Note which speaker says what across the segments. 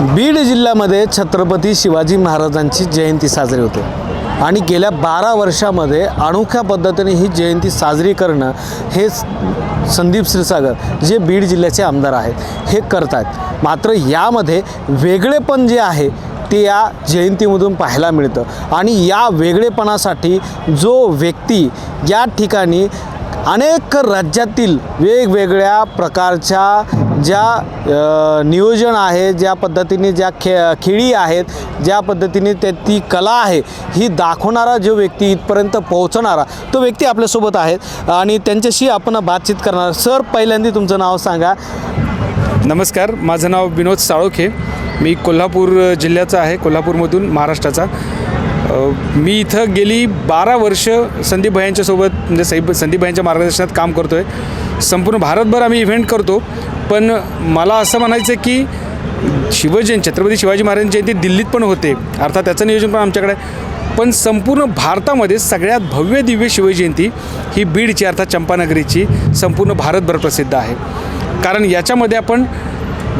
Speaker 1: बीड जिल्ह्यामध्ये छत्रपती शिवाजी महाराजांची जयंती साजरी होते. आणि गेल्या बारा वर्षामध्ये अनोख्या पद्धतीने ही जयंती साजरी करणं हे स- संदीप क्षीरसागर जे बीड जिल्ह्याचे आमदार आहेत हे करत आहेत मात्र यामध्ये वेगळेपण जे आहे ते या जयंतीमधून पाहायला मिळतं. आणि या वेगळेपणासाठी जो व्यक्ती या ठिकाणी अनेक राज्यातील वेगवेगळ्या प्रकारच्या ज्या नियोजन आहे ज्या पद्धतीने ज्या खे खेळी आहेत ज्या पद्धतीने त्या ती कला आहे ही दाखवणारा जो व्यक्ती इथपर्यंत पोहोचणारा तो व्यक्ती आपल्यासोबत आहेत. आणि त्यांच्याशी आपण बातचीत करणार. सर पहिल्यांदा तुमचं नाव सांगा.
Speaker 2: नमस्कार माझं नाव विनोद साळोखे. मी कोल्हापूर जिल्ह्याचा आहे कोल्हापूरमधून महाराष्ट्राचा. मी इथं गेली बारा वर्ष संदीप भायांच्यासोबत म्हणजे साईब संदीप भायांच्या मार्गदर्शनात काम करतो आहे संपूर्ण भारतभर आम्ही इव्हेंट करतो. पण मला असं म्हणायचं आहे की शिवजयंती छत्रपती शिवाजी महाराज जयंती दिल्लीत पण होते. अर्थात त्याचं नियोजन पण आमच्याकडे पण संपूर्ण भारतामध्ये सगळ्यात भव्य दिव्य शिवजयंती ही बीडची अर्थात चंपानगरीची संपूर्ण भारतभर प्रसिद्ध आहे. कारण याच्यामध्ये आपण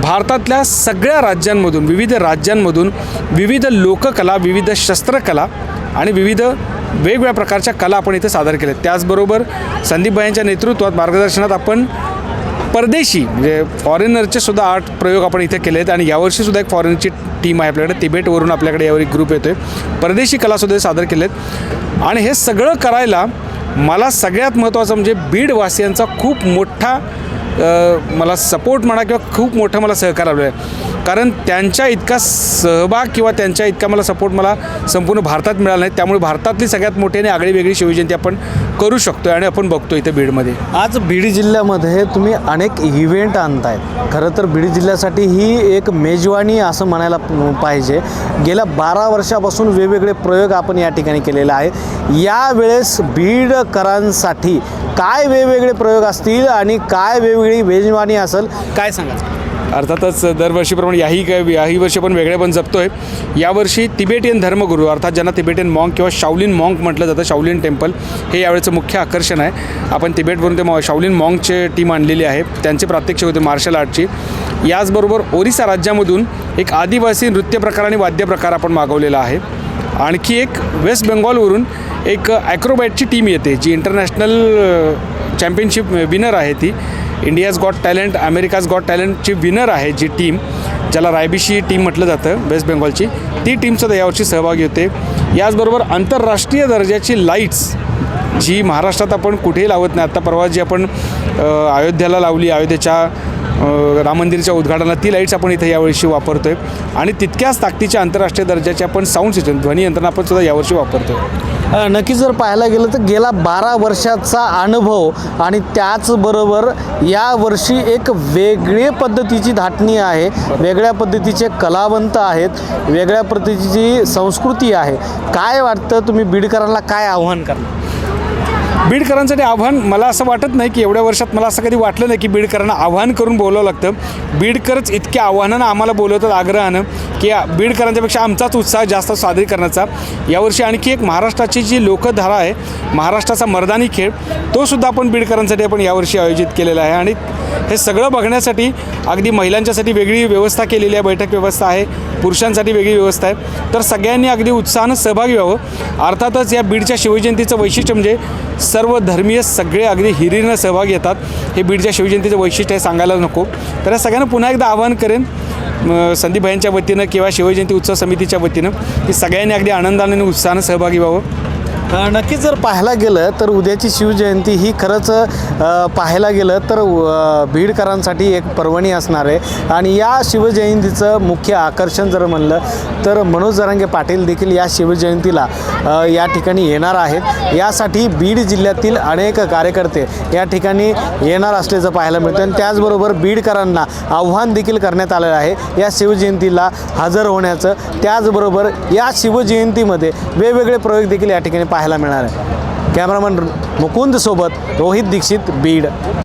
Speaker 2: भारतातल्या सगळ्या राज्यांमधून विविध राज्यांमधून विविध लोककला विविध शस्त्रकला आणि विविध वेगवेगळ्या प्रकारच्या कला आपण इथे सादर केल्या त्याचबरोबर संदीपभाईंच्या नेतृत्वात मार्गदर्शनात आपण परदेशी म्हणजे फॉरेनरचे सुद्धा आर्ट प्रयोग आपण इथे केले आहेत आणि यावर्षी सुद्धा एक फॉरेनची टीम आहे आपल्याकडे. तिबेटवरून आपल्याकडे यावर एक ग्रुप येतो आहे परदेशी कलासुद्धा सादर केले आहेत आणि हे सगळं करायला मला सगळ्यात महत्त्वाचं म्हणजे बीडवासियांचा खूप मोठा मला सपोर्ट म्हणा किंवा खूप मोठं मला सहकार आलं आहे कारण त्यांच्या इतका सहभाग किंवा त्यांच्या इतका मला सपोर्ट मला संपूर्ण भारतात मिळाला नाही. त्यामुळे भारतातली सगळ्यात मोठी आणि आगळी वेगळी शिवजयंती आपण करू शकतो आणि आपण बघतो इथे बीडमध्ये.
Speaker 1: आज बीड जिल्ह्यामध्ये तुम्ही अनेक इव्हेंट आणतायत. खरं तर बीड जिल्ह्यासाठी ही एक मेजवानी असं म्हणायला पाहिजे. गेल्या बारा वर्षापासून वेगवेगळे प्रयोग आपण या ठिकाणी केलेले आहे. यावेळेस बीडकरांसाठी काय वेगवेगळे प्रयोग असतील आणि काय वेगवेगळी मेजवानी असेल काय सांगा
Speaker 2: अर्थातच दरवर्षीप्रमाणे याही काय याही वर्षी पण वेगळे पण जपतो आहे यावर्षी तिबेटियन धर्मगुरू अर्थात ज्यांना तिबेटियन मॉंग किंवा शाओलिन मॉंग म्हटलं जातं शावलिन टेम्पल हे यावेळेचं मुख्य आकर्षण आहे. आपण तिबेटवरून ते मॉ शावलिन मॉंगचे टीम आणलेली आहे. त्यांचे प्रात्यक्षिक होते मार्शल आर्टची याचबरोबर ओरिसा राज्यामधून एक आदिवासी नृत्य प्रकार आणि वाद्य प्रकार आपण मागवलेला आहे. आणखी एक वेस्ट बेंगॉलवरून एक ॲक्रोबॅटची टीम येते जी इंटरनॅशनल चॅम्पियनशिप विनर आहे ती. India's got talent America's got टॅलेंटची winner आहे जी टीम ज्याला रायबीशी टीम म्हटलं जातं वेस्ट बेंगॉलची ती टीमसुद्धा यावर्षी सहभागी होते. याचबरोबर आंतरराष्ट्रीय दर्जाची लाईट्स जी महाराष्ट्रात आपण कुठेही लावत नाही आत्ता परवा जी आपण अयोध्याला लावली अयोध्येच्या राम मंदिरच्या उद्घाटनाला ती लाईट्स आपण इथे यावर्षी वापरतो आहे आणि तितक्याच ताकदीच्या आंतरराष्ट्रीय दर्जाची आपण साऊंड सिस्टम ध्वनी यंत्रणा आपण सुद्धा यावर्षी वापरतो आहे
Speaker 1: नक्कीच जर पाहायला गेलं तर गेला बारा वर्षाचा अनुभव आणि त्याचबरोबर यावर्षी एक वेगळी पद्धतीची धाटणी आहे. वेगळ्या पद्धतीचे कलावंत आहेत. वेगळ्या पद्धतीची संस्कृती आहे. काय वाटतं तुम्ही बीडकरांना काय आव्हान करणार?
Speaker 2: बीडकरांसाठी आव्हान मला असं वाटत नाही की एवढ्या वर्षात मला असं कधी वाटलं नाही की बीडकरांना आव्हान करून बोलावं लागतं. बीडकरच इतक्या आव्हानानं आम्हाला बोलवतात आग्रहानं. की बीडकरांच्यापेक्षा आमचाच उत्साह जास्त सादरीकरणाचा. यावर्षी आणखी एक महाराष्ट्राची जी लोकधारा आहे महाराष्ट्राचा मर्दानी खेळ तोसुद्धा आपण बीडकरांसाठी आपण यावर्षी आयोजित केलेला आहे. आणि हे सगळं बघण्यासाठी अगदी महिलांच्यासाठी वेगळी व्यवस्था केलेली आहे बैठक व्यवस्था आहे पुरुषांसाठी वेगळी व्यवस्था आहे. तर सगळ्यांनी अगदी उत्साहानं सहभागी व्हावं. अर्थातच या बीडच्या शिवजयंतीचं वैशिष्ट्य म्हणजे सर्व धर्मीय सगळे अगदी हिरीनं सहभागी येतात. हे बीडच्या शिवजयंतीचं वैशिष्ट्य आहे सांगायला नको. तर या सगळ्यांना पुन्हा एकदा आवाहन करेन म, संदीप वतीनं किंवा शिवजयंती उत्सव समितीच्या वतीनं की सगळ्यांनी अगदी आनंदाने आणि उत्साहानं सहभागी व्हावं.
Speaker 1: नक्कीच जर पाहायला गेलं तर उद्याची शिवजयंती ही खरंच पाहायला गेलं तर बीडकरांसाठी एक पर्वणी असणार आहे. आणि या शिवजयंतीचं मुख्य आकर्षण जर म्हणलं तर मनोज जरांगे पाटील देखील या शिवजयंतीला या ठिकाणी येणार आहेत. यासाठी बीड जिल्ह्यातील अनेक कार्यकर्ते या ठिकाणी येणार असल्याचं पाहायला मिळतं आणि त्याचबरोबर बीडकरांना आव्हान देखील करण्यात आलेलं आहे. या शिवजयंतीला हजर होण्याचं त्याचबरोबर या शिवजयंतीमध्ये वेगवेगळे प्रयोग देखील या ठिकाणी पाहायला मिळणार आहे कॅमेरामन मुकुंदसोबत रोहित दीक्षित बीड.